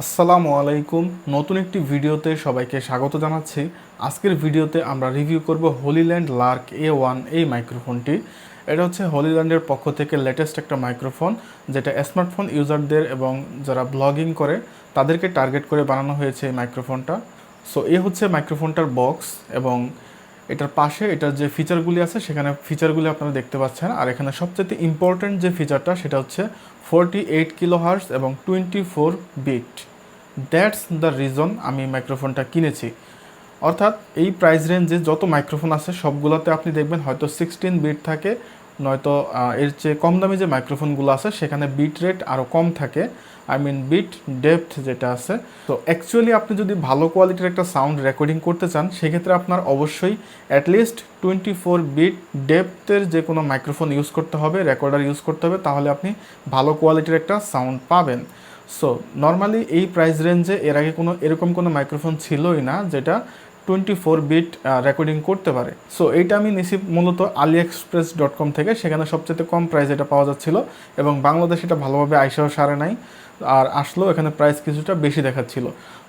আসসালামু আলাইকুম। নতুন একটি ভিডিওতে সবাইকে স্বাগত জানাচ্ছি। আজকের ভিডিওতে আমরা রিভিউ করব হোলিল্যান্ড লার্ক এ ওয়ান এই মাইক্রোফোনটি। এটা হচ্ছে হোলিল্যান্ডের পক্ষ থেকে লেটেস্ট একটা মাইক্রোফোন, যেটা স্মার্টফোন ইউজারদের এবং যারা ব্লগিং করে, তাদেরকে টার্গেট করে বানানো হয়েছে এই মাইক্রোফোনটা। সো এ হচ্ছে মাইক্রোফোনটার বক্স এবং এটার পাশে, এটার যে ফিচারগুলি আছে, সেখানে ফিচারগুলি আপনারা দেখতে পাচ্ছেন। আর এখানে সবচেয়ে ইম্পর্ট্যান্ট যে ফিচারটা সেটা হচ্ছে ফোরটি এইট কিলো হার্স এবং twenty four bit that's the reason আমি মাইক্রোফোনটা কিনেছি। অর্থাৎ এই প্রাইস রেঞ্জে যত মাইক্রোফোন আছে, সবগুলোতে আপনি দেখবেন হয়তো সিক্সটিন বিট থাকে, নয়তো এর চেয়ে কম দামি যে মাইক্রোফোনগুলো আছে, সেখানে বিট রেট আরও কম থাকে। আই মিন বিট ডেপথ যেটা আছে। তো অ্যাকচুয়ালি আপনি যদি ভালো কোয়ালিটির একটা সাউন্ড রেকর্ডিং করতে চান, সেক্ষেত্রে আপনার অবশ্যই at least twenty four bit ডেপথের যে কোনো মাইক্রোফোন ইউজ করতে হবে রেকর্ডার ইউজ করতে হবে, তাহলে আপনি ভালো কোয়ালিটির একটা সাউন্ড পাবেন। সো নর্মালি এই প্রাইস রেঞ্জে এর আগে কোনো এরকম কোনো মাইক্রোফোন ছিলই না, যেটা টোয়েন্টি ফোর বিট রেকর্ডিং করতে পারে। সো এইটা আমি নিছি মূলত আলি এক্সপ্রেস ডট কম থেকে, সেখানে সবচেয়ে কম প্রাইস এটা পাওয়া যাচ্ছিল এবং বাংলাদেশ এটা ভালোভাবে আইসাও সারে নাই আর আসলেও এখানে প্রাইস কিছুটা বেশি দেখাচ্ছিল।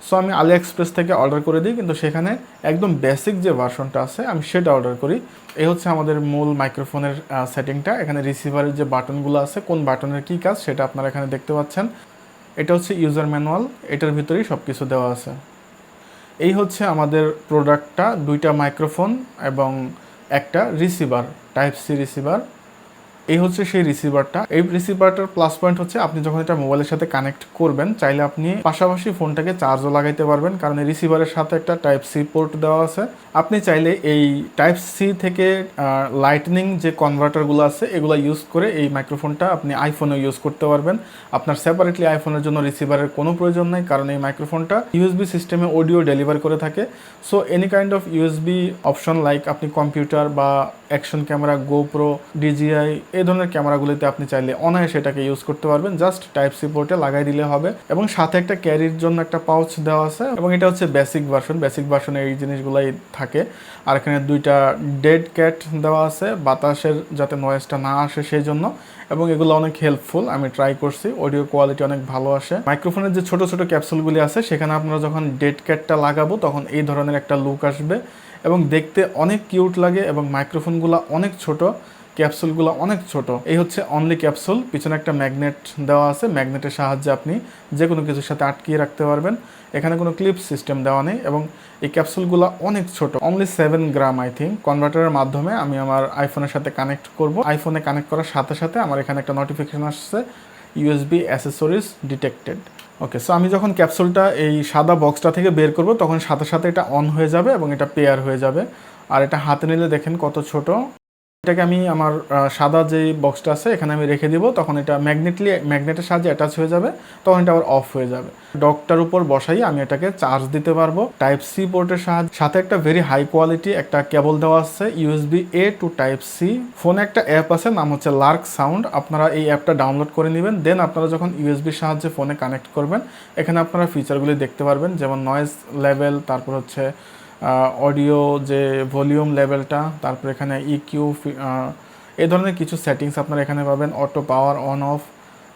সো আমি আলি এক্সপ্রেস থেকে অর্ডার করে দিই, কিন্তু সেখানে একদম বেসিক যে ভার্সনটা আছে, আমি সেটা অর্ডার করি। এই হচ্ছে আমাদের মূল মাইক্রোফোনের সেটিংটা এখানে রিসিভারের যে বাটনগুলো আছে, কোন বাটনের কী কাজ, সেটা আপনারা এখানে দেখতে পাচ্ছেন। এটা হচ্ছে ইউজার ম্যানুয়াল এটার ভিতরেই সব কিছু দেওয়া আছে। এই হচ্ছে আমাদের প্রোডাক্টটা দুইটা মাইক্রোফোন এবং একটা রিসিভার টাইপ সি রিসিভার এই হচ্ছে সেই রিসিভারটা এই রিসিভারটার প্লাস পয়েন্ট হচ্ছে আপনি যখন এটা মোবাইলের সাথে কানেক্ট করবেন, চাইলে আপনি পাশাপাশি ফোনটাকে চার্জও লাগাইতে পারবেন, কারণ এই রিসিভারের সাথে একটা টাইপ সি পোর্ট দেওয়া আছে। আপনি চাইলে এই টাইপ সি থেকে লাইটনিং যে কনভার্টারগুলো আছে, এগুলো ইউজ করে এই মাইক্রোফোনটা আপনি আইফোনে ইউজ করতে পারবেন। আপনার সেপারেটলি আইফোনের জন্য রিসিভারের কোনো প্রয়োজন নেই, কারণ এই মাইক্রোফোনটা ইউএসবি সিস্টেমে অডিও ডেলিভার করে থাকে। So any kind of USB option like আপনি কম্পিউটার বা অ্যাকশন ক্যামেরা গোপ্রো ডিজিআই এই ধরনের ক্যামেরাগুলিতে আপনি চাইলে অনায়াসে এটাকে ইউজ করতে পারবেন। জাস্ট টাইপ সি পোর্টে লাগাই দিলে হবে। এবং সাথে একটা ক্যারির জন্য একটা পাউচ দেওয়া আছে। এবং এটা হচ্ছে বেসিক ভার্সন বেসিক ভার্সনে এই জিনিসগুলাই থাকে। আর এখানে দুইটা ডেড ক্যাট দেওয়া আছে। বাতাসের যাতে নয়েজটা না আসে সেই জন্য এবং এগুলো অনেক হেল্পফুল আমি ট্রাই করছি। অডিও কোয়ালিটি অনেক ভালো আসে। মাইক্রোফোনের যে ছোট ছোট ক্যাপসুলগুলি আছে, সেখানে আপনারা যখন ডেড ক্যাটটা লাগাবো, তখন এই ধরনের একটা লুক আসবে। এবং দেখতে অনেক কিউট লাগে এবং মাইক্রোফোনগুলো অনেক ছোট। ক্যাপসুলগুলো অনেক ছোট। এই হচ্ছে অনলি ক্যাপসুল। পিছনে একটা ম্যাগনেট দেওয়া আছে। ম্যাগনেটের সাহায্যে আপনি যে কোনো কিছুর সাথে আটকিয়ে রাখতে পারবেন। এখানে কোনো ক্লিপ সিস্টেম দেওয়া নেই এবং এই ক্যাপসুলগুলো অনেক ছোট। Only seven gram I think কনভার্টারের মাধ্যমে আমি আমার আইফোনের সাথে কানেক্ট করব। আইফোনে কানেক্ট করার সাথে সাথে আমার এখানে একটা নোটিফিকেশন আসছে USB accessories detected okay so আমি যখন ক্যাপসুলটা এই সাদা বক্সটা থেকে বের করব, তখন সাথে সাথে এটা অন হয়ে যাবে এবং এটা পেয়ার হয়ে যাবে। আর এটা হাতে নিলে দেখেন কত ছোট। এটাকে আমি আমার সাদা যে বক্সটা আছে, এখানে আমি রেখে দিব, তখন এটা ম্যাগনেটলি ম্যাগনেটের সাহায্যে অ্যাটাচ হয়ে যাবে, তখন এটা আবার অফ হয়ে যাবে। ডকটার উপর বসাই আমি এটাকে চার্জ দিতে পারব। টাইপ সি পোর্টের সাহায্যে, সাথে একটা ভেরি হাই কোয়ালিটি একটা কেবল দেওয়া আছে USB A to type C ফোনে একটা অ্যাপ আছে, নাম হচ্ছে লার্ক সাউন্ড আপনারা এই অ্যাপটা ডাউনলোড করে নেবেন দেন আপনারা যখন ইউএসবির সাহায্যে ফোনে কানেক্ট করবেন, এখানে আপনারা ফিচারগুলি দেখতে পারবেন, যেমন নয়েজ লেভেল তারপর হচ্ছে অডিও যে ভলিউম লেভেলটা তারপর এখানে E ইকিউ এই ধরনের কিছু সেটিংস আপনারা এখানে পাবেন auto power on off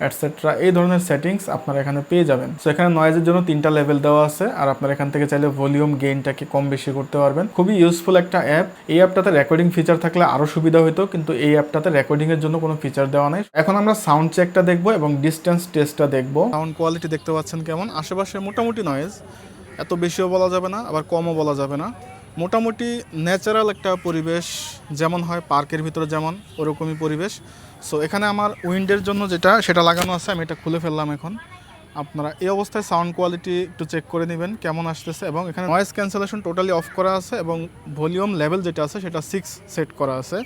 et cetera এই ধরনের সেটিংস আপনারা এখানে পেয়ে যাবেন। সো এখানে নয়েজের জন্য তিনটা লেভেল দেওয়া আছে, আর আপনারা এখান থেকে চাইলে ভলিউম গেইনটাকে কম বেশি করতে পারবেন। খুবই ইউজফুল একটা অ্যাপ এই অ্যাপটাতে রেকর্ডিং ফিচার থাকলে আরও সুবিধা হতো কিন্তু এই অ্যাপটাতে রেকর্ডিংয়ের জন্য কোনো ফিচার দেওয়া নেই। এখন আমরা সাউন্ড চেকটা দেখব এবং ডিস্টেন্স টেস্টটা দেখব। সাউন্ড কোয়ালিটি দেখতে পাচ্ছেন কেমন? আশেপাশে মোটামুটি নয়েজ এত বেশিও বলা যাবে না, আবার কমও বলা যাবে না। মোটামুটি ন্যাচারাল একটা পরিবেশ যেমন হয়, পার্কের ভিতরে যেমন, ওরকমই পরিবেশ। সো এখানে আমার উইন্ডের জন্য যেটা, সেটা লাগানো আছে, আমি এটা খুলে ফেললাম এখন। আপনারা এই অবস্থায় সাউন্ড কোয়ালিটি একটু চেক করে নেবেন, কেমন আসতেছে, এবং এখানে নয়েজ ক্যান্সেলেশন টোটালি অফ করা আছে, এবং ভলিউম লেভেল যেটা আছে, সেটা সিক্স সেট করা আছে।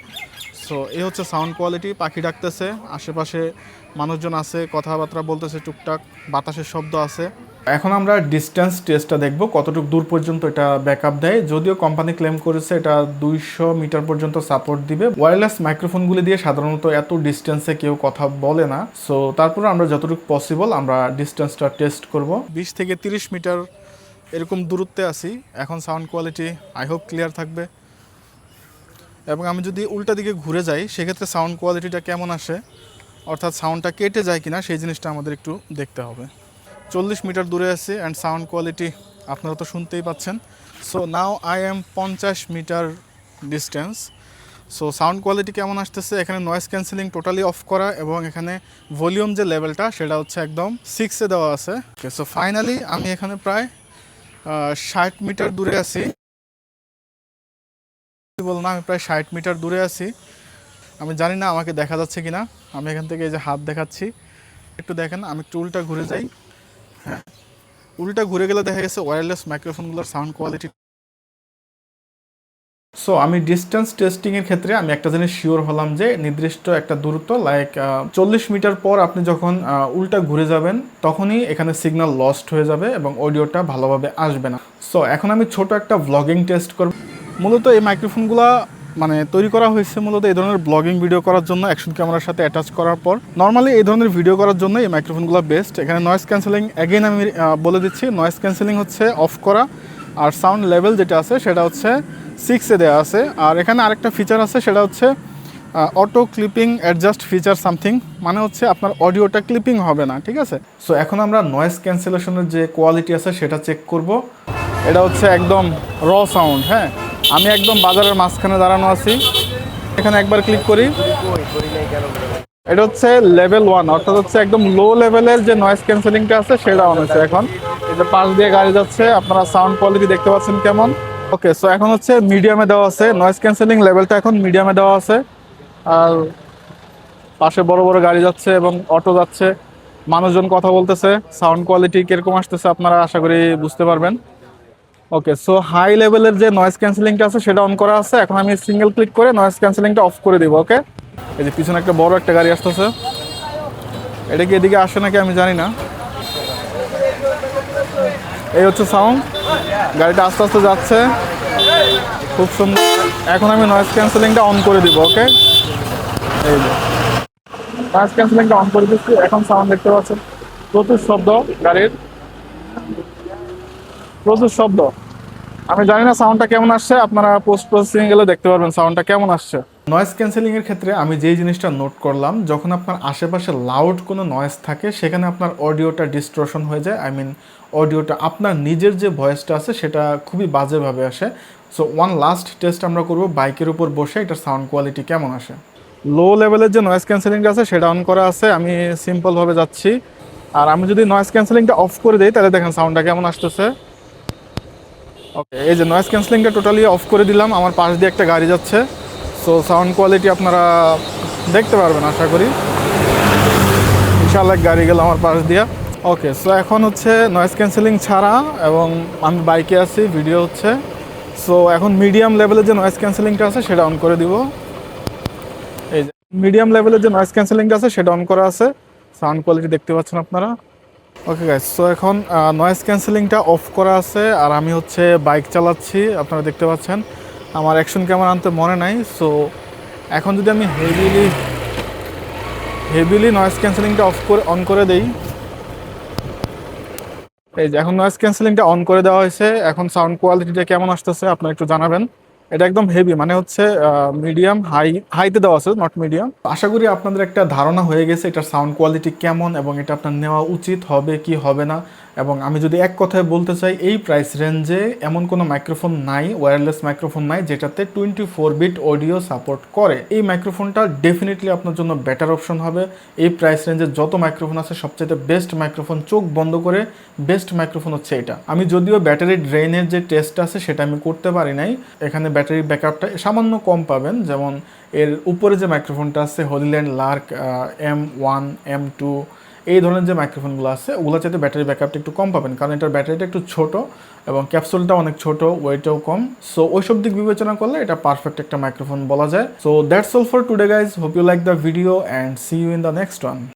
সো এই হচ্ছে সাউন্ড কোয়ালিটি পাখি ডাকতেছে, আশেপাশে মানুষজন আছে, কথাবার্তা বলতেছে, টুকটাক, বাতাসের শব্দ আছে। এখন আমরা ডিস্টেন্স টেস্টটা দেখব, কতটুকু দূর পর্যন্ত এটা ব্যাকআপ দেয়। যদিও কোম্পানি ক্লেম করেছে এটা দুইশো মিটার পর্যন্ত সাপোর্ট দিবে। ওয়্যারলেস মাইক্রোফোনগুলি দিয়ে সাধারণত এত ডিস্টেন্সে কেউ কথা বলে না। সো তারপরে আমরা যতটুকু পসিবল আমরা ডিস্টেন্সটা টেস্ট করব। বিশ থেকে তিরিশ মিটার এরকম দূরত্বে আছি। এখন sound quality I hope clear থাকবে। এবং আমি যদি উল্টা দিকে ঘুরে যাই, সেক্ষেত্রে সাউন্ড কোয়ালিটিটা কেমন আসে? অর্থাৎ সাউন্ডটা কেটে যায় কিনা, সেই জিনিসটা আমাদের একটু দেখতে হবে। চল্লিশ মিটার দূরে আছি অ্যান্ড সাউন্ড কোয়ালিটি আপনারা তো শুনতেই পাচ্ছেন। সো নাও আই এম পঞ্চাশ meter distance so sound quality কেমন আসতেছে? এখানে নয়েস ক্যান্সেলিং টোটালি অফ করা এবং এখানে ভলিউম যে লেভেলটা সেটা হচ্ছে একদম সিক্সে দেওয়া আছে। ওকে সো ফাইনালি আমি এখানে প্রায় ষাট মিটার দূরে আছি। বললাম আমি প্রায় ষাট মিটার দূরে আছি। আমি জানি না আমাকে দেখা যাচ্ছে কি না আমি এখান থেকে এই যে হাত দেখাচ্ছি। একটু দেখেন, আমি একটু উল্টা ঘুরে যাই। হ্যাঁ উল্টা ঘুরে গেলে দেখা গেছে ওয়্যারলেস মাইক্রোফোনগুলোর সাউন্ড কোয়ালিটি সো আমি ডিস্টেন্স টেস্টিংয়ের ক্ষেত্রে আমি একটা জিনিস শিওর হলাম যে নির্দিষ্ট একটা দূরত্ব লাইক চল্লিশ মিটার পর আপনি যখন উল্টা ঘুরে যাবেন, তখনই এখানে সিগন্যাল লস্ট হয়ে যাবে এবং অডিওটা ভালোভাবে আসবে না। সো এখন আমি ছোট একটা ভ্লগিং টেস্ট করব। মূলত এই মাইক্রোফোনগুলো মানে তৈরি করা হয়েছে মূলত এই ধরনের ব্লগিং ভিডিও করার জন্য অ্যাকশন ক্যামেরার সাথে অ্যাটাচ করার পর। নর্মালি এই ধরনের ভিডিও করার জন্য এই মাইক্রোফোনগুলো বেস্ট এখানে নয়েস ক্যান্সেলিং অ্যাগেন আমি বলে দিচ্ছি নয়েস ক্যান্সেলিং হচ্ছে অফ করা। আর সাউন্ড লেভেল যেটা আছে, সেটা হচ্ছে সিক্সে দেওয়া আছে। আর এখানে আরেকটা ফিচার আছে, সেটা হচ্ছে auto clipping adjust feature something মানে হচ্ছে আপনার অডিওটা ক্লিপিং হবে না, ঠিক আছে? সো এখন আমরা নয়েজ ক্যান্সেলেশনের যে কোয়ালিটি আছে, সেটা চেক করব। এটা হচ্ছে একদম র সাউন্ড হ্যাঁ? আমি একদম বাজারের মাঝখানে দাঁড়ানো আছি। এখানে একবার ক্লিক করি। এটা হচ্ছে লেভেল ওয়ান অর্থাৎ হচ্ছে একদম লো লেভেলের যে নয়েজ ক্যান্সেলিংটা আছে, সেটা অন হচ্ছে এখন। যে পাশ দিয়ে গাড়ি যাচ্ছে, আপনারা সাউন্ড কোয়ালিটি দেখতে পাচ্ছেন কেমন। ওকে সো এখন হচ্ছে মিডিয়ামে দেওয়া আছে। নয়েজ ক্যান্সেলিং লেভেলটা এখন মিডিয়ামে দেওয়া আছে। আর পাশে বড় বড় গাড়ি যাচ্ছে এবং অটো যাচ্ছে। মানুষজন কথা বলতেছে। সাউন্ড কোয়ালিটি কীরকম আসতেছে আপনারা আশা করি বুঝতে পারবেন। ওকে সো হাই লেভেলের যে নয়েজ ক্যান্সেলিংটা আছে, সেটা অন করা আছে। এখন আমি সিঙ্গেল ক্লিক করে নয়েজ ক্যান্সেলিংটা অফ করে দিব ওকে এই যে পিছনে একটা বড় একটা গাড়ি আসতেছে। এটা কি এদিকে আসে নাকি আমি জানি না। এই হচ্ছে সাউন্ড গাড়িটা আস্তে আস্তে যাচ্ছে। খুব সুন্দর। এখন আমি নয়েজ ক্যান্সেলিংটা অন করে দিব ওকে এই যে। নয়েজ ক্যান্সেলিংটা অন করে দিচ্ছি। এখন সাউন্ড দেখতে পাচ্ছেন। প্রচুর শব্দ গাড়ির। প্রচুর শব্দ। আমি জানি না সাউন্ডটা কেমন আসছে, আপনারা পোস্ট প্রসেসিং গেলে দেখতে পারবেন সাউন্ডটা কেমন আসছে। নয়েজ ক্যান্সেলিং এর ক্ষেত্রে আমি যেই জিনিসটা নোট করলাম, যখন আপনার আশেপাশে লাউড কোনো নয়েজ থাকে, সেখানে আপনার অডিওটা ডিস্ট্রশন হয়ে যায় আই মিন অডিওটা আপনার নিজের যে ভয়েসটা আছে, সেটা খুবই বাজেভাবে আসে। সো ওয়ান লাস্ট টেস্ট আমরা করব, বাইকের উপর বসে এটার সাউন্ড কোয়ালিটি কেমন আসে। লো লেভেলের যে নয়েজ ক্যান্সেলিংটা আছে, সেটা অন করা আছে, আমি সিম্পলভাবে যাচ্ছি। আর আমি যদি নয়েজ ক্যান্সেলিংটা অফ করে দিই, তাহলে দেখেন সাউন্ডটা কেমন আসতেছে। ওকে এই যে নয়েস ক্যান্সেলিংটা টোটালি অফ করে দিলাম। আমার পাশ দিয়ে একটা গাড়ি যাচ্ছে। সো সাউন্ড কোয়ালিটি আপনারা দেখতে পারবেন, আশা করি। বিশাল এক গাড়ি গেল আমার পাশ দিয়ে। ওকে সো এখন হচ্ছে নয়েস ক্যান্সেলিং ছাড়া এবং আমি বাইকে আছি ভিডিও হচ্ছে। সো এখন মিডিয়াম লেভেলের যে নয়েস ক্যান্সেলিংটা আছে, সেটা অন করে দিব। এই যে মিডিয়াম লেভেলের যে নয়েস ক্যান্সেলিংটা আছে, সেটা অন করা আছে। সাউন্ড কোয়ালিটি দেখতে পাচ্ছেন আপনারা। ওকে গাইস সো এখন নয়েজ ক্যান্সেলিংটা অফ করা আছে, আর আমি হচ্ছে বাইক চালাচ্ছি, আপনারা দেখতে পাচ্ছেন। আমার অ্যাকশন ক্যামেরা আনতে মনে নাই সো এখন যদি আমি হেভিলি হেভিলি নয়েজ ক্যান্সেলিংটা অফ করে অন করে দেই। এই যে, এখন নয়েজ ক্যান্সেলিংটা অন করে দেওয়া হয়েছে, এখন সাউন্ড কোয়ালিটিটা কেমন আসতেছে, আপনারা একটু জানাবেন। এটা একদম হেভি মানে হচ্ছে মিডিয়াম হাই হাইতে দেওয়া আছে নট মিডিয়াম আশা করি আপনাদের একটা ধারণা হয়ে গেছে এটার সাউন্ড কোয়ালিটি কেমন এবং এটা আপনার নেওয়া উচিত হবে কি হবে না। এবং আমি যদি এক কথায় বলতে চাই, এই প্রাইস রেঞ্জে এমন কোনো মাইক্রোফোন নাই ওয়্যারলেস মাইক্রোফোন নাই, যেটাতে twenty four bit audio support করে। এই মাইক্রোফোনটা ডেফিনেটলি আপনার জন্য বেটার অপশন হবে। এই প্রাইস রেঞ্জে যত মাইক্রোফোন আছে সবচেয়ে বেস্ট মাইক্রোফোন চোখ বন্ধ করে বেস্ট মাইক্রোফোন হচ্ছে এটা। আমি যদিও ব্যাটারি ড্রেনের যে টেস্ট আছে, সেটা আমি করতে পারি নাই। এখানে ব্যাটারি ব্যাকআপটা সামান্য কম পাবেন। যেমন এর উপরে যে মাইক্রোফোনটা আছে Hollyland Lark M one M two এই ধরনের যে মাইক্রোফোনগুলো আছে ওগুলো চাইতে ব্যাটারি ব্যাকআপটা একটু কম পাবেন। কারণ এটার ব্যাটারিটা একটু ছোট এবং ক্যাপসুলটা অনেক ছোট ওয়েটও কম। সো ওইসব দিক বিবেচনা করলে এটা পারফেক্ট একটা মাইক্রোফোন বলা যায়। So that's all for today guys hope you like the video and see you in the next one